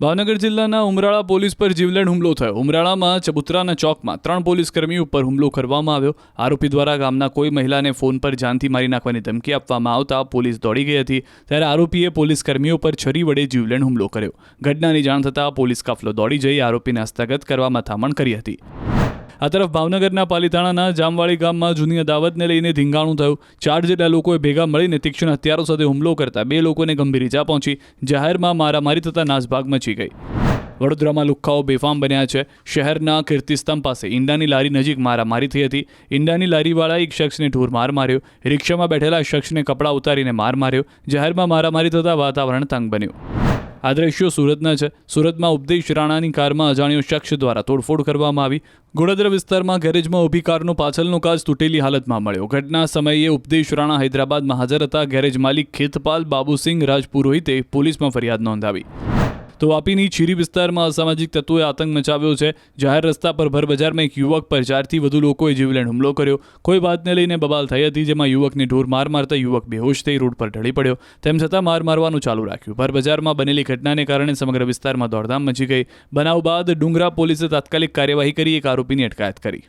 ભાવનગર જિલ્લાના ઉમરાળા પોલીસ પર જીવલેણ હુમલો થયો. ઉમરાળામાં ચબુતરાના ચોકમાં ત્રણ પોલીસ કર્મીઓ ઉપર હુમલો કરવામાં આવ્યો. આરોપી દ્વારા ગામના કોઈ મહિલાને ફોન પર જાનથી મારી નાખવાની ધમકી આપવામાં આવતા પોલીસ દોડી ગઈ હતી. ત્યારે આરોપીએ પોલીસ કર્મીઓ પર છરી વડે જીવલેણ હુમલો કર્યો. ઘટનાની જાણ થતાં પોલીસ કાફલો દોડી જઈ આરોપીને હસ્તગત કરવા મથામણ કરી હતી. આ તરફ ભાવનગરના પાલીતાણાના જામવાડી ગામમાં જૂની અદાવતને લઈને ધીંગાણું થયું. ચાર જેટલા લોકોએ ભેગા મળીને તીક્ષ્ણ હથિયારો સાથે હુમલો કરતા બે લોકોને ગંભીર ઇજા પહોંચી. જાહેરમાં મારામારી થતાં નાસભાગ મચી ગઈ. વડોદરામાં લુખ્ખાઓ બેફામ બન્યા છે. શહેરના કીર્તિસ્તંભ પાસે ઈંડાની લારી નજીક મારામારી થઈ હતી. ઈંડાની લારીવાળા એક શખ્સને ઢોર માર માર્યો. રિક્ષામાં બેઠેલા શખ્સને કપડાં ઉતારીને માર માર્યો. જાહેરમાં મારામારી થતાં વાતાવરણ તંગ બન્યું. આ દ્રશ્યો સુરતના છે? સુરતમાં ઉપદેશ રાણાની કારમાં અજાણ્યો શખ્સ દ્વારા તોડફોડ કરવામાં આવી. ગોળાદરા વિસ્તારમાં ગેરેજમાં ઊભી કારનો પાછળનો કાચ તૂટેલી હાલતમાં મળ્યો. ઘટના સમયે ઉપદેશ રાણા હૈદરાબાદમાં હાજર હતા. ગેરેજ માલિક ખેતપાલ બાબુસિંહ રાજપુરોહિતે પોલીસમાં ફરિયાદ નોંધાવી. તો વાપીની ચીરી વિસ્તારમાં અસામાજિક તત્વોએ આતંક મચાવ્યો છે. જાહેર રસ્તા પર ભરબજારમાં એક યુવક પર ચારથી વધુ લોકોએ જીવલેણ હુમલો કર્યો. કોઈ વાતને લઈને બબાલ થઈ હતી, જેમાં યુવકને ઢોર માર મારતા યુવક બેહોશ થઈ રોડ પર ઢળી પડ્યો. તેમ છતાં માર મારવાનું ચાલુ રાખ્યું. ભરબજારમાં બનેલી ઘટનાને કારણે સમગ્ર વિસ્તારમાં દોડધામ મચી ગઈ. બનાવ બાદ ડુંગરા પોલીસે તાત્કાલિક કાર્યવાહી કરી, એક આરોપીની અટકાયત કરી.